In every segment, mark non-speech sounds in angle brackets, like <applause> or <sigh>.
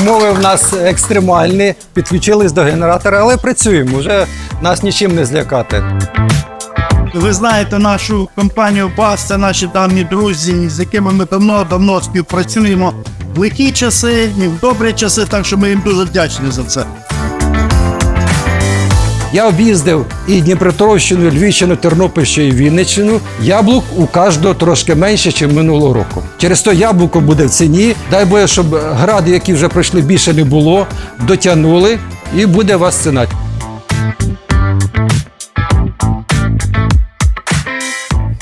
Умови в нас екстремальні, підключились до генератора, але працюємо. Вже нас нічим не злякати. Ви знаєте нашу компанію БАС, це наші давні друзі, з якими ми давно-давно співпрацюємо в лихі часи і в добрі часи, так що ми їм дуже вдячні за це. Я об'їздив і Дніпропетровщину, Львівщину, Тернопільщину і Вінниччину. Яблук у кожного трошки менше, ніж минулого року. Через то яблуко буде в ціні. Дай Боже, щоб гради, які вже пройшли, більше не було, дотягнули, і буде вас ціна.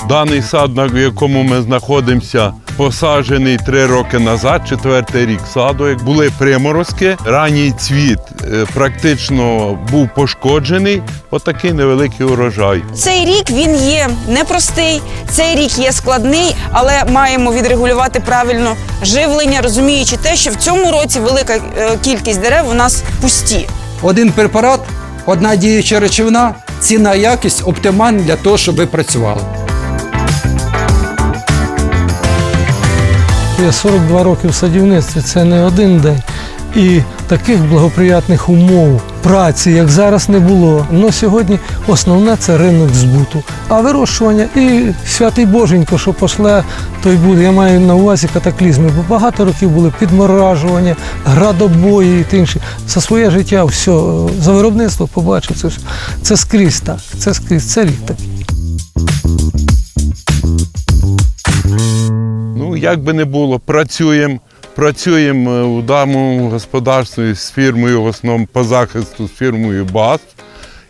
Даний сад, на якому ми знаходимося, посаджений три роки назад, четвертий рік саду. Як були приморозки, ранній цвіт е, практично був пошкоджений. Отакий невеликий урожай. Цей рік він є непростий, цей рік є складний, але маємо відрегулювати правильно живлення, розуміючи те, що в цьому році велика е, кількість дерев у нас пусті. Один препарат, одна діюча речовина, ціна якість оптимальна для того, щоб ви працювали. Я 42 роки в садівництві, це не один день. І таких благоприятних умов праці, як зараз, не було. Ну сьогодні основне це ринок збуту. А вирощування і святий Боженько, що пошле, то й буде. Я маю на увазі катаклізми, бо багато років були підморажування, градобої і те інше. За своє життя все, за виробництво побачив це все. Це скрізь так. Це скрізь, це рік такий. Як би не було, працюємо. Працюємо е, у даному господарстві з фірмою, в основному по захисту з фірмою БАС.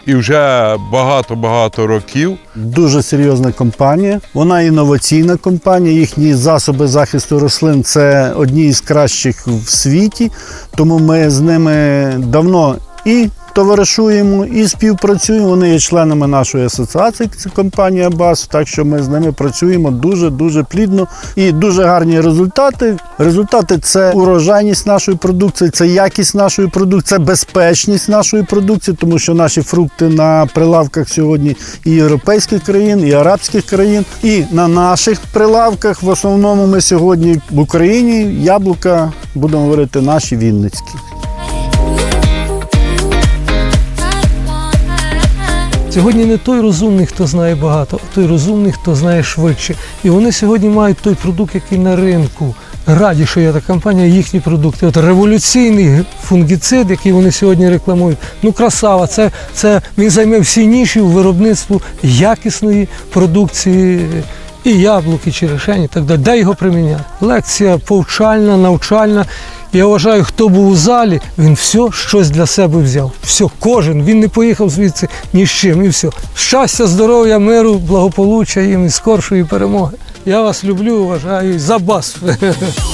І вже багато-багато років. Дуже серйозна компанія. Вона інноваційна компанія. Їхні засоби захисту рослин це одні із кращих в світі. Тому ми з ними давно і товаришуємо, і співпрацюємо. Вони є членами нашої асоціації. Це компанія БАС. Так що ми з ними працюємо дуже дуже плідно і дуже гарні результати. Результати це урожайність нашої продукції, це якість нашої продукції, це безпечність нашої продукції, тому що наші фрукти на прилавках сьогодні і європейських країн, і арабських країн, і на наших прилавках в основному ми сьогодні в Україні яблука будемо говорити наші вінницькі. Сьогодні не той розумний, хто знає багато, а той розумний, хто знає швидше. І вони сьогодні мають той продукт, який на ринку. Раді, що є та компанія, їхні продукти. От революційний фунгіцид, який вони сьогодні рекламують. Ну, красава, це, це він займе всі ніші у виробництву якісної продукції. І яблуки, і черешень, і так далі. Де його приміняти? Лекція повчальна, навчальна. Я вважаю, хто був у залі, він все щось для себе взяв. Все, кожен. Він не поїхав звідси ні з чим, і все. Щастя, здоров'я, миру, благополуччя їм і скоршої перемоги. Я вас люблю, вважаю, за бас. <laughs>